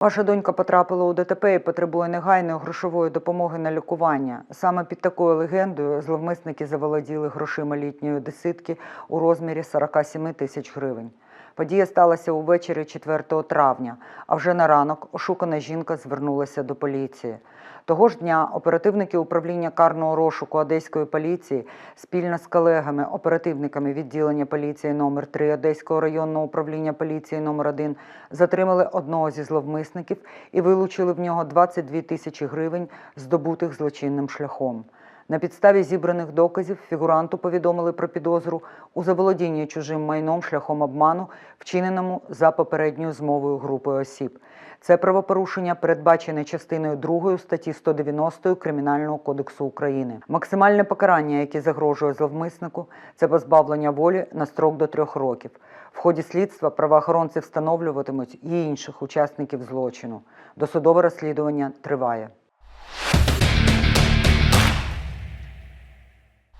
Ваша донька потрапила у ДТП і потребує негайної грошової допомоги на лікування. Саме під такою легендою зловмисники заволоділи грошима літньої одеситки у розмірі 47 тисяч гривень. Подія сталася увечері 4 травня, а вже на ранок ошукана жінка звернулася до поліції. Того ж дня оперативники управління карного розшуку Одеської поліції спільно з колегами, оперативниками відділення поліції номер 3 Одеського районного управління поліції номер 1 затримали одного зі зловмисників і вилучили в нього 22 тисячі гривень, здобутих злочинним шляхом. На підставі зібраних доказів фігуранту повідомили про підозру у заволодінні чужим майном шляхом обману, вчиненому за попередньою змовою групи осіб. Це правопорушення передбачене частиною 2 статті 190 Кримінального кодексу України. Максимальне покарання, яке загрожує зловмиснику, це позбавлення волі на строк до трьох років. В ході слідства правоохоронці встановлюватимуть і інших учасників злочину. Досудове розслідування триває.